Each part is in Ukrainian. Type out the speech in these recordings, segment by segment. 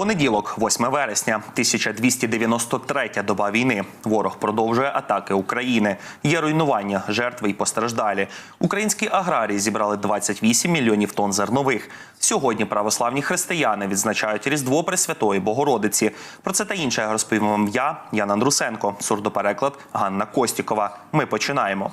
Понеділок, 8 вересня, 1293 доба війни. Ворог продовжує атаки України. Є руйнування, жертви і постраждалі. Українські аграрії зібрали 28 мільйонів тонн зернових. Сьогодні православні християни відзначають Різдво Пресвятої Богородиці. Про це та інше розповім вам я, Ян Андрусенко, сурдопереклад Ганна Костікова. Ми починаємо.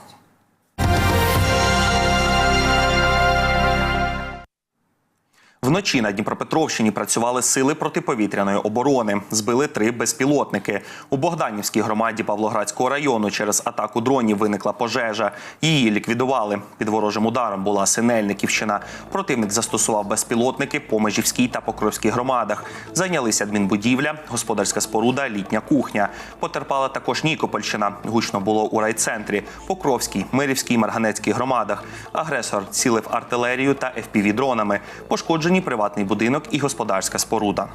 Вночі на Дніпропетровщині працювали сили протиповітряної оборони. Збили три безпілотники. У Богданівській громаді Павлоградського району через атаку дронів виникла пожежа. Її ліквідували. Під ворожим ударом була Синельниківщина. Противник застосував безпілотники по Межівській та Покровській громадах. Зайнялися адмінбудівля, господарська споруда, літня кухня. Потерпала також Нікопольщина. Гучно було у райцентрі, Покровській, Мирівській, Марганецькій громадах. Агресор цілив артилерію та FPV-дронами. Пошкоджені приватний будинок і господарська споруда.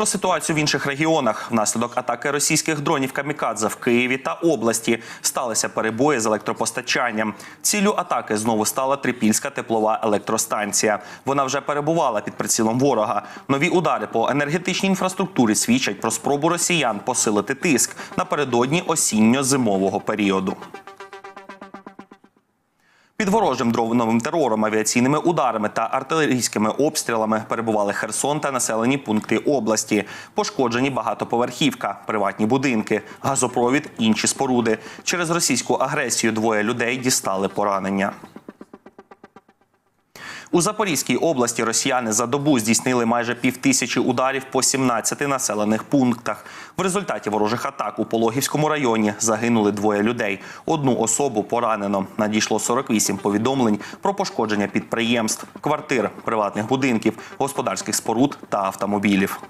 Про ситуацію в інших регіонах внаслідок атаки російських дронів камікадзе в Києві та області сталися перебої з електропостачанням. Ціллю атаки знову стала Трипільська теплова електростанція. Вона вже перебувала під прицілом ворога. Нові удари по енергетичній інфраструктурі свідчать про спробу росіян посилити тиск напередодні осінньо-зимового періоду. Під ворожим дроновим терором, авіаційними ударами та артилерійськими обстрілами перебували Херсон та населені пункти області. Пошкоджені багатоповерхівка, приватні будинки, газопровід, інші споруди. Через російську агресію двоє людей дістали поранення. У Запорізькій області росіяни за добу здійснили майже півтисячі ударів по 17 населених пунктах. В результаті ворожих атак у Пологівському районі загинули двоє людей. Одну особу поранено. Надійшло 48 повідомлень про пошкодження підприємств, квартир, приватних будинків, господарських споруд та автомобілів.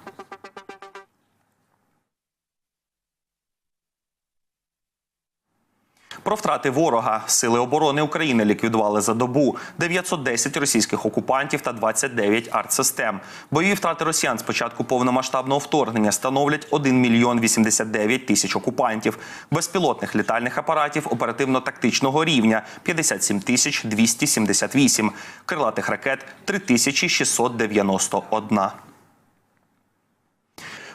Про втрати ворога сили оборони України ліквідували за добу 910 російських окупантів та 29 артсистем. Бойові втрати росіян з початку повномасштабного вторгнення становлять 1 мільйон 89 тисяч окупантів, безпілотних літальних апаратів оперативно-тактичного рівня 57 тисяч 278, крилатих ракет 3691.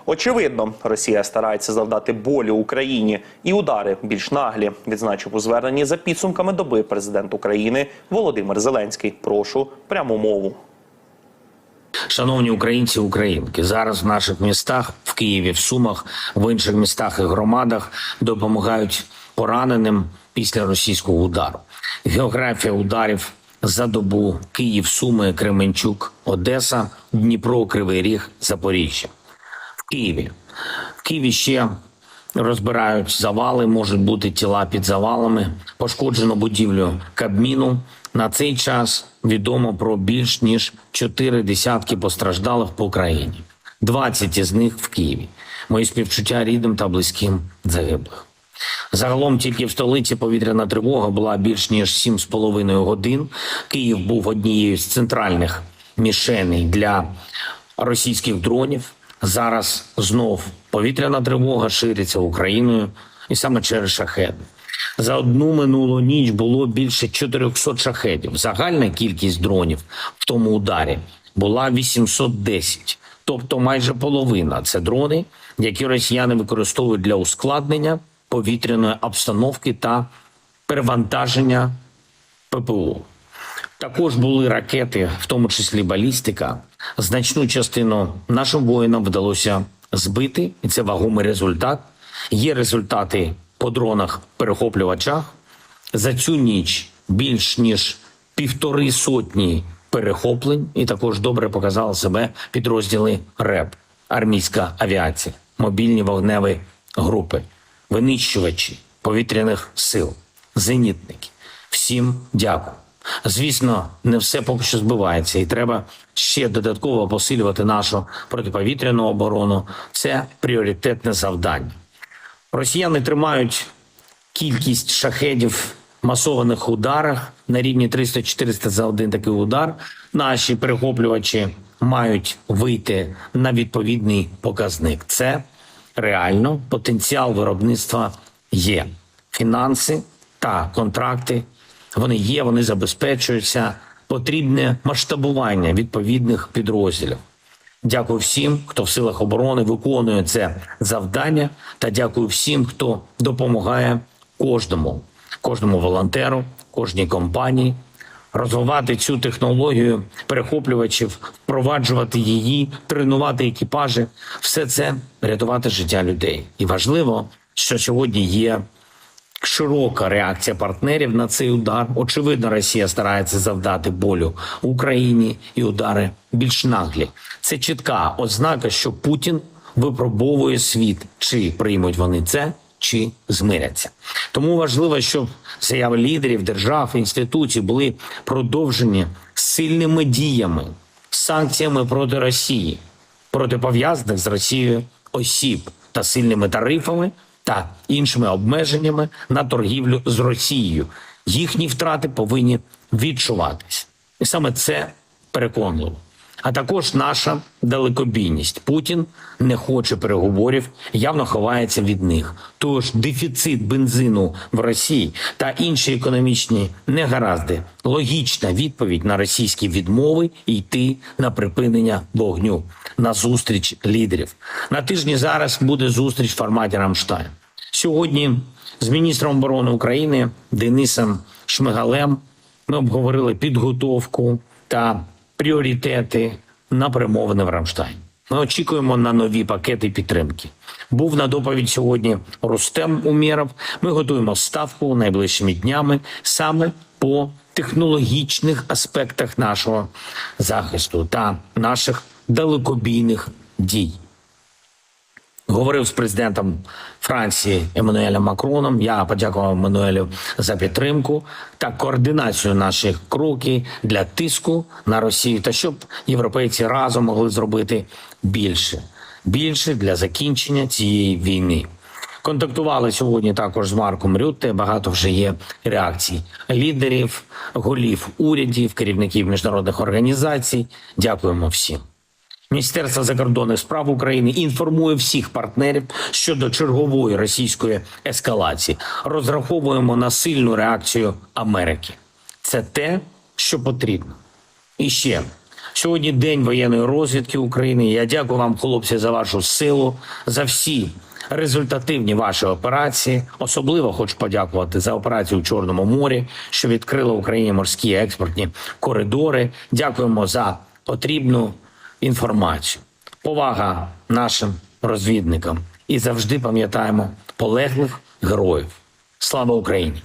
Очевидно, Росія старається завдати болю Україні і удари більш наглі. Відзначив у зверненні за підсумками доби президент України Володимир Зеленський. Прошу пряму мову. Шановні українці, українки, зараз в наших містах, в Києві, в Сумах, в інших містах і громадах допомагають пораненим після російського удару. Географія ударів за добу Київ, Суми, Кременчук, Одеса, Дніпро, Кривий Ріг, Запоріжжя. Києві. В Києві ще розбирають завали, можуть бути тіла під завалами. Пошкоджено будівлю Кабміну. На цей час відомо про більш ніж чотири десятки постраждалих по Україні. 20 із них в Києві. Мої співчуття рідним та близьким загиблих. Загалом тільки в столиці повітряна тривога була більш ніж 7,5 годин. Київ був однією з центральних мішеней для російських дронів. Зараз знов повітряна тривога шириться Україною, і саме через шахеди. За одну минулу ніч було більше 400 шахедів. Загальна кількість дронів в тому ударі була 810, тобто майже половина. Це дрони, які росіяни використовують для ускладнення повітряної обстановки та перевантаження ППО. Також були ракети, в тому числі балістика. Значну частину нашим воїнам вдалося збити, і це вагомий результат. Є результати по дронах перехоплювачах. За цю ніч більш ніж півтори сотні перехоплень, і також добре показали себе підрозділи РЕП, армійська авіація, мобільні вогневі групи, винищувачі повітряних сил, зенітники. Всім дякую. Звісно, не все поки що збивається, і треба ще додатково посилювати нашу протиповітряну оборону. Це пріоритетне завдання. Росіяни тримають кількість шахедів масованих ударах на рівні 300-400 за один такий удар. Наші перехоплювачі мають вийти на відповідний показник. Це реально потенціал виробництва є. Фінанси та контракти Вони є, вони забезпечуються. Потрібне масштабування відповідних підрозділів. Дякую всім, хто в силах оборони виконує це завдання, та дякую всім, хто допомагає кожному, кожному волонтеру, кожній компанії розвивати цю технологію перехоплювачів, впроваджувати її, тренувати екіпажі. Все це рятувати життя людей. І важливо, що сьогодні є широка реакція партнерів на цей удар. Очевидно, Росія старається завдати болю Україні і удари більш наглі. Це чітка ознака, що Путін випробовує світ, чи приймуть вони це, чи змиряться. Тому важливо, щоб заяви лідерів держав інституцій були продовжені сильними діями, санкціями проти Росії, проти пов'язаних з Росією осіб та сильними тарифами та іншими обмеженнями на торгівлю з Росією. Їхні втрати повинні відчуватись. І саме це переконливо. А також наша далекобійність. Путін не хоче переговорів, явно ховається від них. Тож дефіцит бензину в Росії та інші економічні негаразди логічна відповідь на російські відмови йти на припинення вогню на зустріч лідерів. На тижні зараз буде зустріч в форматі Рамштайн. Сьогодні з міністром оборони України Денисом Шмигалем ми обговорили підготовку та пріоритети на перемовини в Рамштайн. Ми очікуємо на нові пакети підтримки. Був на доповідь сьогодні Рустем Умєров. Ми готуємо ставку найближчими днями саме по технологічних аспектах нашого захисту та наших далекобійних дій. Говорив з президентом Франції Еммануелем Макроном. Я подякував Еммануелю за підтримку та координацію наших кроків для тиску на Росію, та щоб європейці разом могли зробити більше, більше для закінчення цієї війни. Контактували сьогодні також з Марком Рютте. Багато вже є реакцій лідерів, голів урядів, керівників міжнародних організацій. Дякуємо всім. Міністерство закордонних справ України інформує всіх партнерів щодо чергової російської ескалації. Розраховуємо на сильну реакцію Америки. Це те, що потрібно. І ще сьогодні день воєнної розвідки України. Я дякую вам, хлопці, за вашу силу, за всі результативні ваші операції. Особливо хочу подякувати за операцію у Чорному морі, що відкрила Україні морські експортні коридори. Дякуємо за потрібну інформацію. Повага нашим розвідникам і завжди пам'ятаємо полеглих героїв. Слава Україні!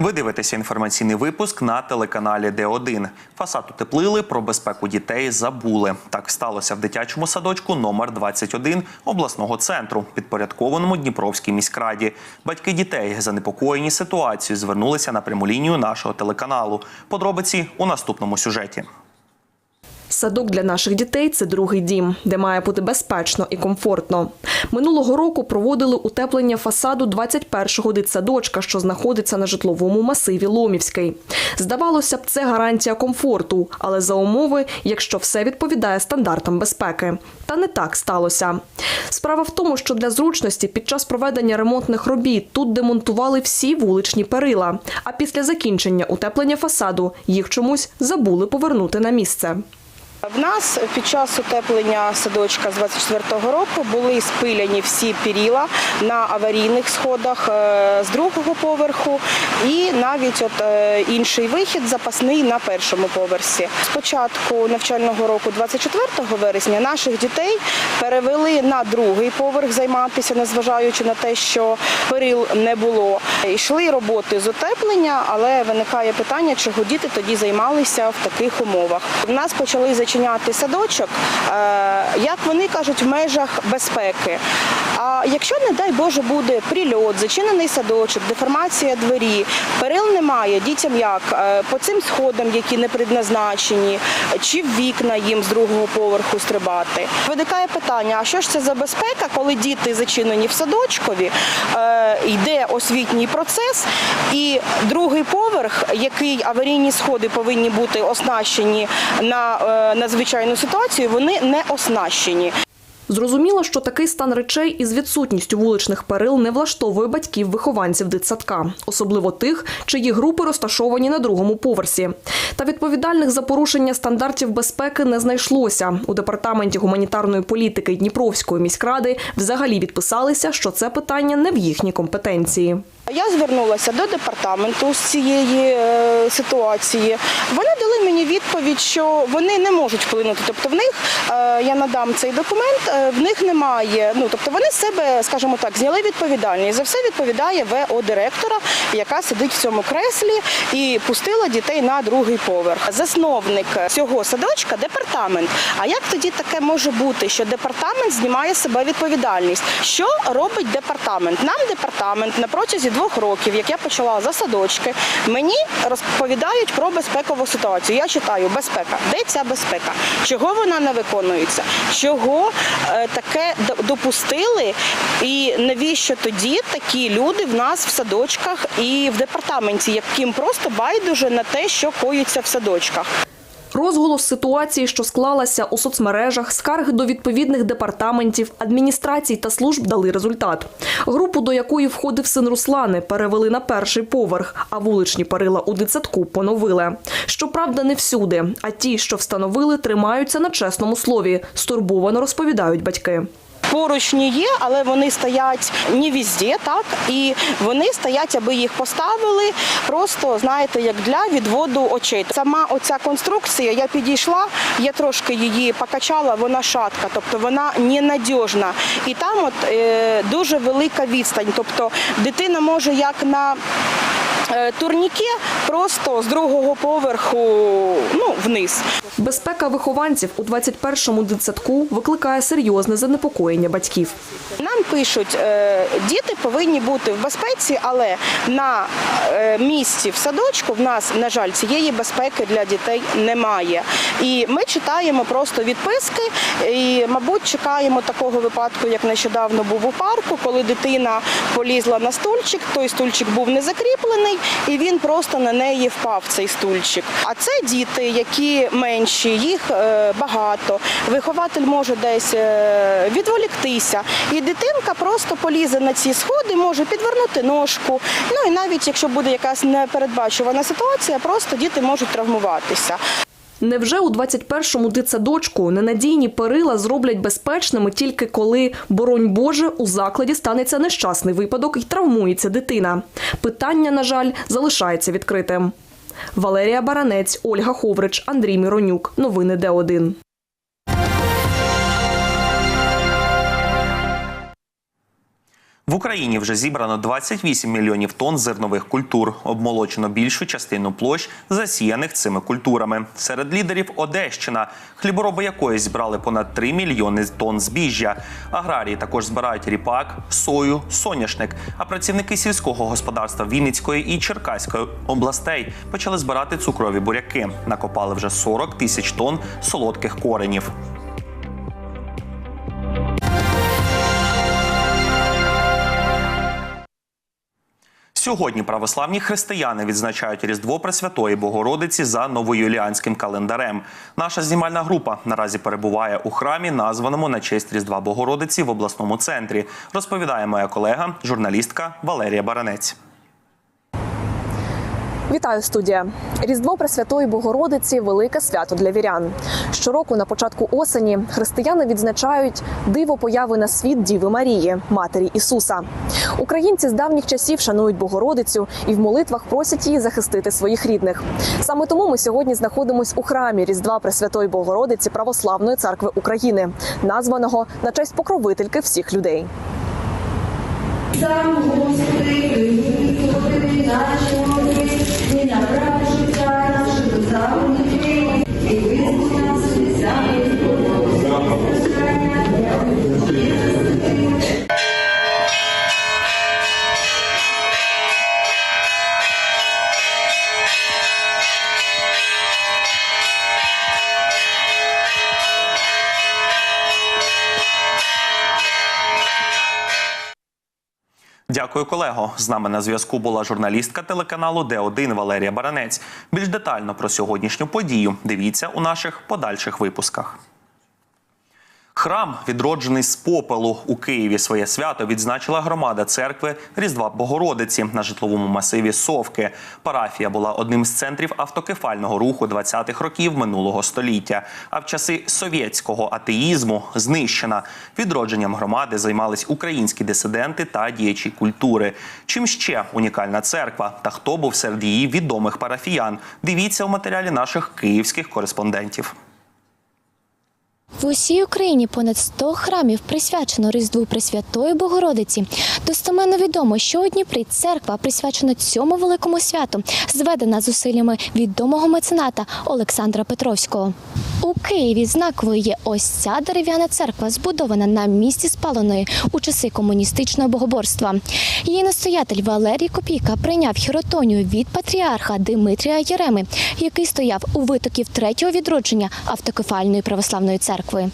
Ви дивитеся інформаційний випуск на телеканалі Д1. Фасад утеплили, про безпеку дітей забули. Так сталося в дитячому садочку номер 21 обласного центру, підпорядкованому Дніпровській міськраді. Батьки дітей, занепокоєні ситуацією, звернулися на пряму лінію нашого телеканалу. Подробиці у наступному сюжеті. Садок для наших дітей це другий дім, де має бути безпечно і комфортно. Минулого року проводили утеплення фасаду 21-го дитсадочка, що знаходиться на житловому масиві Ломівський. Здавалося б, це гарантія комфорту, але за умови, якщо все відповідає стандартам безпеки. Та не так сталося. Справа в тому, що для зручності під час проведення ремонтних робіт тут демонтували всі вуличні перила. А після закінчення утеплення фасаду їх чомусь забули повернути на місце. В нас під час утеплення садочка з 24-го року були спиляні всі перила на аварійних сходах е, з другого поверху і навіть от е, інший вихід запасний на першому поверсі. З початку навчального року, 24 вересня, наших дітей перевели на другий поверх займатися, незважаючи на те, що перил не було. Йшли роботи з утеплення, але виникає питання, чого діти тоді займалися в таких умовах. В нас почали зачиняти садочок, е, як вони кажуть, в межах безпеки. А якщо, не дай Боже, буде прильот, зачинений садочок, деформація двері, перил немає, дітям як Е, по цим сходам, які не предназначені, чи в вікна їм з другого поверху стрибати. Виникає питання: а що ж це за безпека, коли діти зачинені в садочкові, е, йде освітній процес, і другий поверх, який аварійні сходи повинні бути оснащені на е, надзвичайну ситуацію, вони не оснащені. Зрозуміло, що такий стан речей із відсутністю вуличних перил не влаштовує батьків вихованців дитсадка, особливо тих, чиї групи розташовані на другому поверсі. Та відповідальних за порушення стандартів безпеки не знайшлося. У департаменті гуманітарної політики Дніпровської міськради взагалі відписалися, що це питання не в їхній компетенції. Я звернулася до департаменту з цієї е, ситуації. Вони дали мені відповідь, що вони не можуть вплинути. Тобто, в них е, я надам цей документ, е, в них немає. Ну тобто вони себе, скажімо так, зняли відповідальність. За все відповідає ВО директора, яка сидить в цьому креслі і пустила дітей на другий поверх. Засновник цього садочка департамент. А як тоді таке може бути, що департамент знімає себе відповідальність? Що робить департамент? Нам департамент на протязі двох років, як я почала за садочки, мені розповідають про безпекову ситуацію. Я читаю безпека. Де ця безпека? Чого вона не виконується? Чого е, таке допустили? І навіщо тоді такі люди в нас в садочках і в департаменті, яким просто байдуже на те, що коїться в садочках? Розголос ситуації, що склалася у соцмережах, скарги до відповідних департаментів, адміністрацій та служб дали результат. Групу, до якої входив син Руслани, перевели на перший поверх, а вуличні перила у дитсадку поновили. Щоправда, не всюди. А ті, що встановили, тримаються на чесному слові. Стурбовано розповідають батьки. Поручні є, але вони стоять не везде, так і вони стоять, аби їх поставили. Просто знаєте, як для відводу очей. Сама оця конструкція, я підійшла, я трошки її покачала, вона шатка, тобто вона ненадіжна. І там от е, дуже велика відстань. Тобто дитина може як на е, турніке просто з другого поверху ну, вниз. Безпека вихованців у 21-му дитсадку викликає серйозне занепокоєння батьків. Нам пишуть, е, діти повинні бути в безпеці, але на е, місці в садочку в нас, на жаль, цієї безпеки для дітей немає. І ми читаємо просто відписки, і, мабуть, чекаємо такого випадку, як нещодавно був у парку, коли дитина полізла на стульчик, той стульчик був не закріплений, і він просто на неї впав цей стульчик. А це діти, які менші, їх е, багато. Вихователь може десь е, відволіктися, і дитинка просто полізе на ці сходи, може підвернути ножку. Ну і навіть якщо буде якась непередбачувана ситуація, просто діти можуть травмуватися. Невже у 21-му дитсадочку ненадійні перила зроблять безпечними тільки коли, боронь Боже, у закладі станеться нещасний випадок і травмується дитина? Питання, на жаль, залишається відкритим. Валерія Баранець, Ольга Ховрич, Андрій Міронюк. Новини Д1. В Україні вже зібрано 28 мільйонів тонн зернових культур. Обмолочено більшу частину площ, засіяних цими культурами. Серед лідерів Одещина, хлібороби якої зібрали понад 3 мільйони тонн збіжжя. Аграрії також збирають ріпак, сою, соняшник. А працівники сільського господарства Вінницької і Черкаської областей почали збирати цукрові буряки. Накопали вже 40 тисяч тонн солодких коренів. Сьогодні православні християни відзначають Різдво Пресвятої Богородиці за новоюліанським календарем. Наша знімальна група наразі перебуває у храмі, названому на честь Різдва Богородиці в обласному центрі. Розповідає моя колега, журналістка Валерія Баранець. Вітаю студія. Різдво Пресвятої Богородиці велике свято для вірян. Щороку на початку осені християни відзначають диво появи на світ Діви Марії, матері Ісуса. Українці з давніх часів шанують Богородицю і в молитвах просять її захистити своїх рідних. Саме тому ми сьогодні знаходимось у храмі Різдва Пресвятої Богородиці Православної церкви України, названого на честь покровительки всіх людей. Сам Господи, Господи, Дякую, колего. З нами на зв'язку була журналістка телеканалу Д1 Валерія Баранець. Більш детально про сьогоднішню подію дивіться у наших подальших випусках. Храм, відроджений з попелу у Києві, своє свято відзначила громада церкви Різдва Богородиці на житловому масиві Совки. Парафія була одним з центрів автокефального руху 20-х років минулого століття. А в часи совєтського атеїзму знищена. Відродженням громади займались українські дисиденти та діячі культури. Чим ще унікальна церква та хто був серед її відомих парафіян? Дивіться у матеріалі наших київських кореспондентів. В усій Україні понад 100 храмів присвячено Різдву Пресвятої Богородиці. Достоменно відомо, що у Дніпрі церква присвячена цьому великому святу, зведена зусиллями відомого мецената Олександра Петровського. У Києві знаковою є ось ця дерев'яна церква, збудована на місці спаленої у часи комуністичного богоборства. Її настоятель Валерій Копійка прийняв хіротонію від патріарха Димитрія Єреми, який стояв у витоків третього відродження автокефальної православної церкви.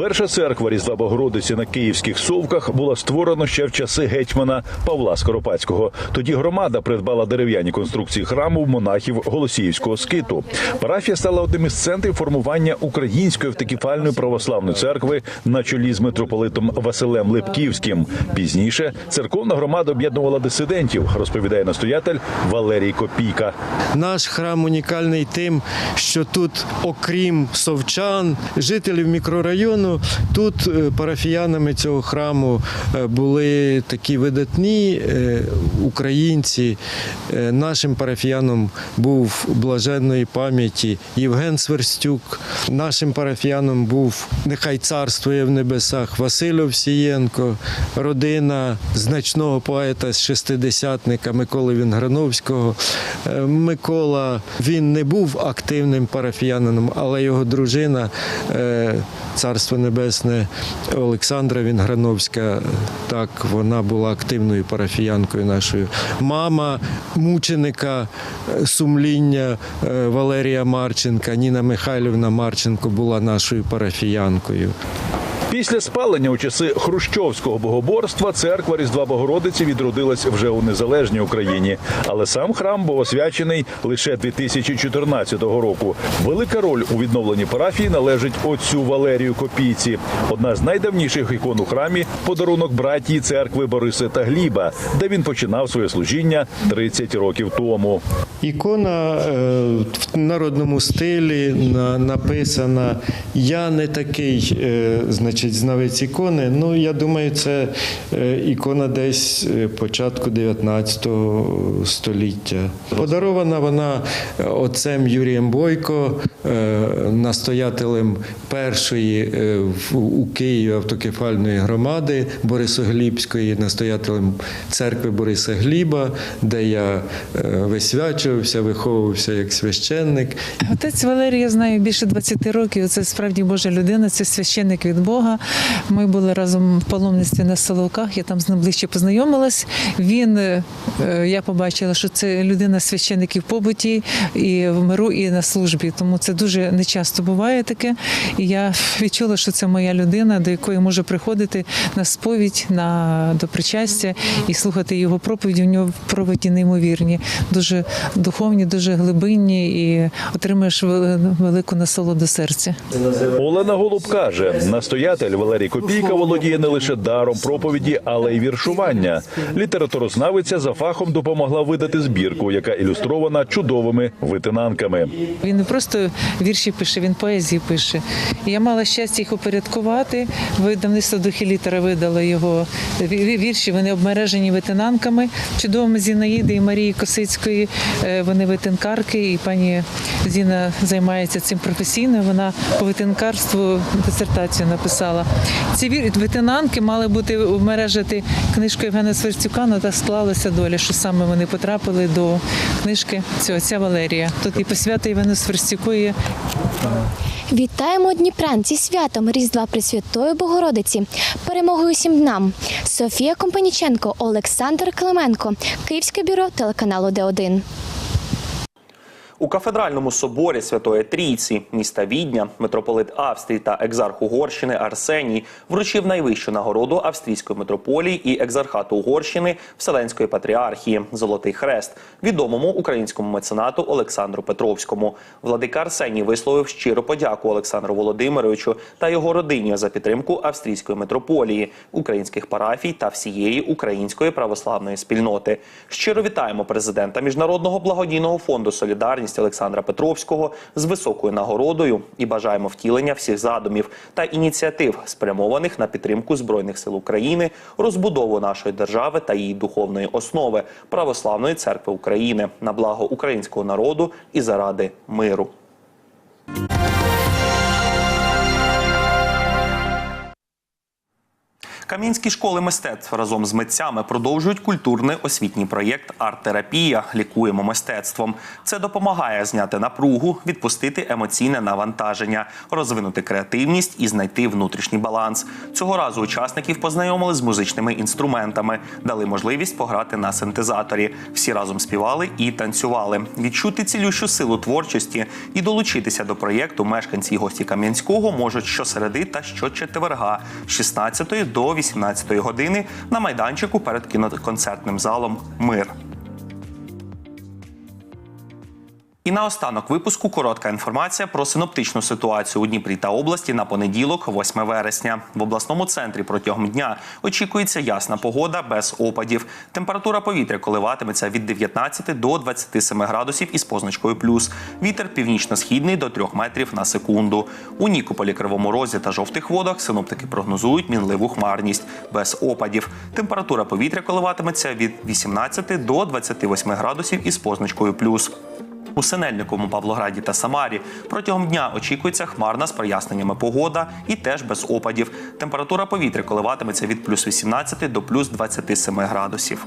Перша церква Різдва Богородиці на київських совках була створена ще в часи гетьмана Павла Скоропадського. Тоді громада придбала дерев'яні конструкції храму монахів Голосіївського скиту. Парафія стала одним із центрів формування української автокефальної православної церкви на чолі з митрополитом Василем Липківським. Пізніше церковна громада об'єднувала дисидентів, розповідає настоятель Валерій Копійка. Наш храм унікальний тим, що тут, окрім совчан, жителів мікрорайону, тут е, парафіянами цього храму е, були такі видатні е, українці. Нашим парафіяном був блаженної пам'яті Євген Сверстюк. Нашим парафіяном був нехай царствує в небесах Василь Овсієнко, родина значного поета з шестидесятника Миколи Вінграновського. Микола він не був активним парафіянином, але його дружина, царство небесне Олександра Вінграновська, так вона була активною парафіянкою нашою. Мама мученика е, сумління е, Валерія Марченка, Ніна Михайлівна Марченко була нашою парафіянкою. Після спалення у часи хрущовського богоборства церква Різдва Богородиці відродилась вже у незалежній Україні, але сам храм був освячений лише 2014 року. Велика роль у відновленні парафії належить отцю Валерію Копійці. Одна з найдавніших ікон у храмі подарунок братії церкви Бориса та Гліба, де він починав своє служіння 30 років тому. Ікона е, в народному стилі на- написана. Я не такий, е, значить, знавець ікони. Ну, я думаю, це е, ікона десь е, початку 19 століття. Подарована вона е, отцем Юрієм Бойко, настоятелем першої у Києві автокефальної громади Борисоглібської, настоятелем церкви Бориса Гліба, де я висвячувався, виховувався як священник. Отець Валерій, я знаю більше 20 років. Це справді Божа людина, це священник від Бога. Ми були разом в паломництві на Соловках, я там з ним ближче познайомилась. Він, е, я побачила, що це людина священник і в побуті, і в миру, і на службі. Тому це дуже нечасто буває таке. І я відчула, що це моя людина, до якої можу приходити на сповідь, на до причастя і слухати його проповіді. У нього проповіді неймовірні, дуже духовні, дуже глибинні, і отримуєш велику насолоду серця. Олена Голуб каже, настоятель Валерій Копійка володіє не лише даром проповіді, але й віршування. Літературознавиця за фахом допомогла видати збірку, яка ілюстрована чудовими витинанками. Він не просто вірші пише, він поезії пише. Я мала щастя їх упорядкувати. Видавництво духи літера видало його вірші. Вони обмережені витинанками, чудовими Зінаїди і Марії Косицької. Е, Вони витинкарки, і пані Зіна займається цим професійно. Вона по витинкарству дисертацію написала. Ці вір- витинанки мали бути обмережити книжку Євгена Сверстюка, але так склалася доля, що саме вони потрапили до книжки цього отця Валерія. Тут і посвята Євгену Сверстюку є Вітаємо Дніпрян зі святом Різдва Пресвятої Богородиці. Перемогою усім нам. Софія Компаніченко, Олександр Клименко, Київське бюро телеканалу Д1. У кафедральному соборі Святої Трійці міста Відня митрополит Австрії та екзарх Угорщини Арсеній вручив найвищу нагороду австрійської митрополії і екзархату Угорщини Вселенської патріархії Золотий Хрест відомому українському меценату Олександру Петровському. Владика Арсеній висловив щиру подяку Олександру Володимировичу та його родині за підтримку австрійської митрополії, українських парафій та всієї української православної спільноти. Щиро вітаємо президента Міжнародного благодійного фонду Солідарність Олександра Петровського з високою нагородою і бажаємо втілення всіх задумів та ініціатив, спрямованих на підтримку збройних сил України, розбудову нашої держави та її духовної основи православної церкви України на благо українського народу і заради миру. Кам'янські школи мистецтв разом з митцями продовжують культурний освітній проєкт Арт-терапія Лікуємо мистецтвом. Це допомагає зняти напругу, відпустити емоційне навантаження, розвинути креативність і знайти внутрішній баланс. Цього разу учасників познайомили з музичними інструментами, дали можливість пограти на синтезаторі. Всі разом співали і танцювали. Відчути цілющу силу творчості і долучитися до проєкту мешканці і гості Кам'янського можуть щосереди та щочетверга з 16 до 18 години на майданчику перед кіноконцертним залом Мир. І наостанок випуску коротка інформація про синоптичну ситуацію у Дніпрі та області на понеділок, 8 вересня. В обласному центрі протягом дня очікується ясна погода без опадів. Температура повітря коливатиметься від 19 до 27 градусів із позначкою плюс. Вітер північно-східний до 3 метрів на секунду. У Нікополі, Кривому Розі та жовтих водах синоптики прогнозують мінливу хмарність без опадів. Температура повітря коливатиметься від 18 до 28 градусів із позначкою плюс. У Синельниковому, Павлограді та Самарі протягом дня очікується хмарна з проясненнями погода і теж без опадів. Температура повітря коливатиметься від плюс 18 до плюс 27 градусів.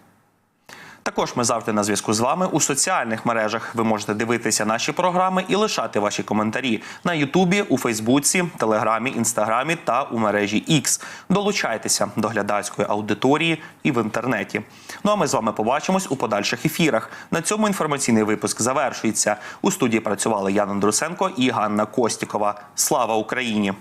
Також ми завжди на зв'язку з вами у соціальних мережах. Ви можете дивитися наші програми і лишати ваші коментарі на Ютубі, у Фейсбуці, Телеграмі, Інстаграмі та у мережі X. Долучайтеся до глядацької аудиторії і в інтернеті. Ну а ми з вами побачимось у подальших ефірах. На цьому інформаційний випуск завершується. У студії працювали Ян Андрусенко і Ганна Костікова. Слава Україні!